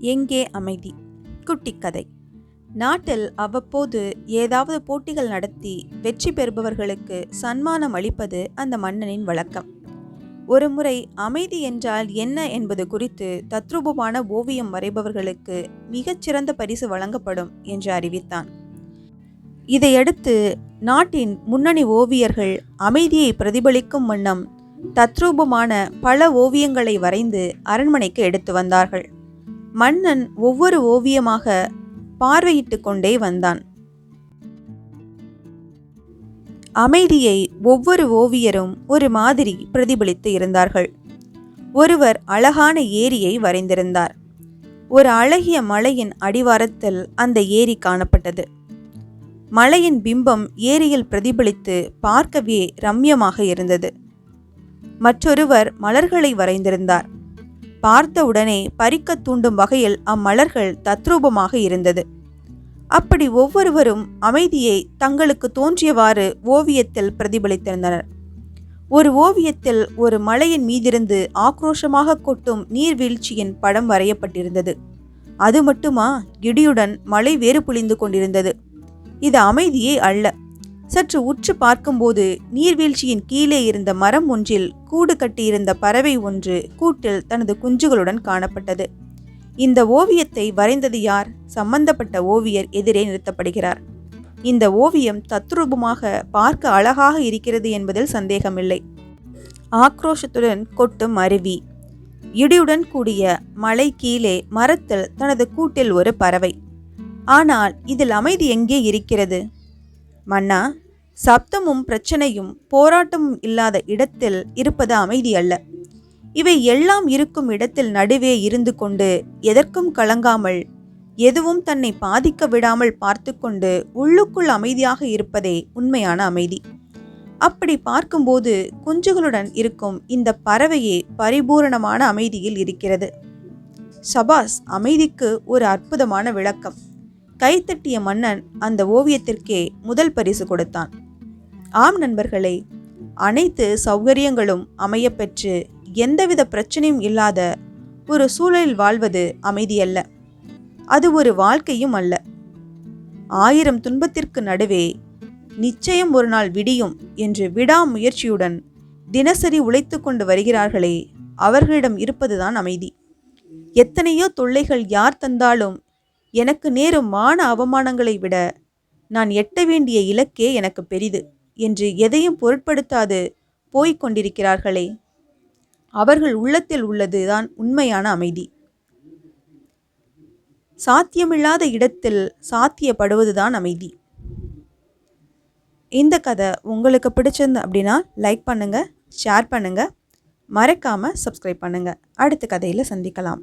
எங்கே அமைதி? குட்டிக்கதை. நாட்டில் அவ்வப்போது ஏதாவது போட்டிகள் நடத்தி வெற்றி பெறுபவர்களுக்கு சன்மானம் அளிப்பது அந்த மன்னனின் வழக்கம். ஒருமுறை அமைதி என்றால் என்ன என்பது குறித்து தத்ரூபமான ஓவியம் வரைபவர்களுக்கு மிகச்சிறந்த பரிசு வழங்கப்படும் என்று அறிவித்தான். இதையடுத்து நாட்டின் முன்னணி ஓவியர்கள் அமைதியை பிரதிபலிக்கும் வண்ணம் தத்ரூபமான பல ஓவியங்களை வரைந்து அரண்மனைக்கு எடுத்து வந்தார்கள். மன்னன் ஒவ்வொரு ஓவியமாக பார்வையிட்டு கொண்டே வந்தான். அமைதியை ஒவ்வொரு ஓவியரும் ஒரு மாதிரி பிரதிபலித்து இருந்தார்கள். ஒருவர் அழகான ஏரியை வரைந்திருந்தார். ஒரு அழகிய மலையின் அடிவாரத்தில் அந்த ஏரி காணப்பட்டது. மலையின் பிம்பம் ஏரியில் பிரதிபலித்து பார்க்கவே ரம்யமாக இருந்தது. மற்றொருவர் மலர்களை வரைந்திருந்தார். பார்த்தவுடனே பறிக்க தூண்டும் வகையில் அம்மலர்கள் தத்ரூபமாக இருந்தது. அப்படி ஒவ்வொருவரும் அமைதியை தங்களுக்கு தோன்றியவாறு ஓவியத்தில் பிரதிபலித்திருந்தனர். ஒரு ஓவியத்தில் ஒரு மலையின் மீதிருந்து ஆக்ரோஷமாக கொட்டும் நீர்வீழ்ச்சியின் படம் வரையப்பட்டிருந்தது. அது மட்டுமா? இடியுடன் மழை வேறு புளிந்து கொண்டிருந்தது. இது அமைதியே அல்ல. சற்று உற்று பார்க்கும்போது நீர்வீழ்ச்சியின் கீழே இருந்த மரம் ஒன்றில் கூடு கட்டியிருந்த பறவை ஒன்று கூட்டில் தனது குஞ்சுகளுடன் காணப்பட்டது. இந்த ஓவியத்தை வரைந்தது யார்? சம்பந்தப்பட்ட ஓவியர் எதிரே நிறுத்தப்படுகிறார். இந்த ஓவியம் தத்ரூபமாக பார்க்க அழகாக இருக்கிறது என்பதில் சந்தேகமில்லை. ஆக்ரோஷத்துடன் கொட்டும் அருவி. இடியுடன் கூடிய மலை கீழே மரத்தில் தனது கூட்டில் ஒரு பறவை. ஆனால் இதில் அமைதி எங்கே இருக்கிறது? மன்னா சப்தமும் பிரச்சனையும் போராட்டமும் இல்லாத இடத்தில் இருப்பது அமைதி அல்ல. இவை எல்லாம் இருக்கும் இடத்தில் நடுவே இருந்து கொண்டு எதற்கும் கலங்காமல் எதுவும் தன்னை பாதிக்க விடாமல் பார்த்து கொண்டு உள்ளுக்குள் அமைதியாக இருப்பதே உண்மையான அமைதி. அப்படி பார்க்கும்போது குஞ்சுகளுடன் இருக்கும் இந்த பறவையே பரிபூரணமான அமைதியில் இருக்கிறது. சபாஸ் அமைதிக்கு ஒரு அற்புதமான விளக்கம். கைத்தட்டிய மன்னன் அந்த ஓவியத்திற்கே முதல் பரிசு கொடுத்தான். ஆம் நண்பர்களே அனைத்து சௌகரியங்களும் அமையப்பெற்று எந்தவித பிரச்சனையும் இல்லாத ஒரு சூழலில் வாழ்வது அமைதியல்ல. அது ஒரு வாழ்க்கையும் அல்ல. ஆயிரம் துன்பத்திற்கு நடுவே நிச்சயம் ஒரு நாள் விடியும் என்று விடாமுயற்சியுடன் தினசரி உழைத்து கொண்டு வருகிறார்களே அவர்களிடம் இருப்பதுதான் அமைதி. எத்தனையோ தொல்லைகள் யார் தந்தாலும் எனக்கு நேரும் மான அவமானங்களை விட நான் எட்ட வேண்டிய இலக்கே எனக்கு பெரிது என்று எதையும் பொருட்படுத்தாது போய்க் கொண்டிருக்கிறார்களே. அவர்கள் உள்ளத்தில் உள்ளதுதான் உண்மையான அமைதி. சாத்தியமில்லாத இடத்தில் சாத்தியப்படுவதுதான் அமைதி. இந்த கதை உங்களுக்கு பிடிச்சிருந்து அப்படின்னா லைக் பண்ணுங்கள் ஷேர் பண்ணுங்கள் மறக்காமல் சப்ஸ்கிரைப் பண்ணுங்கள் அடுத்த கதையில் சந்திக்கலாம்.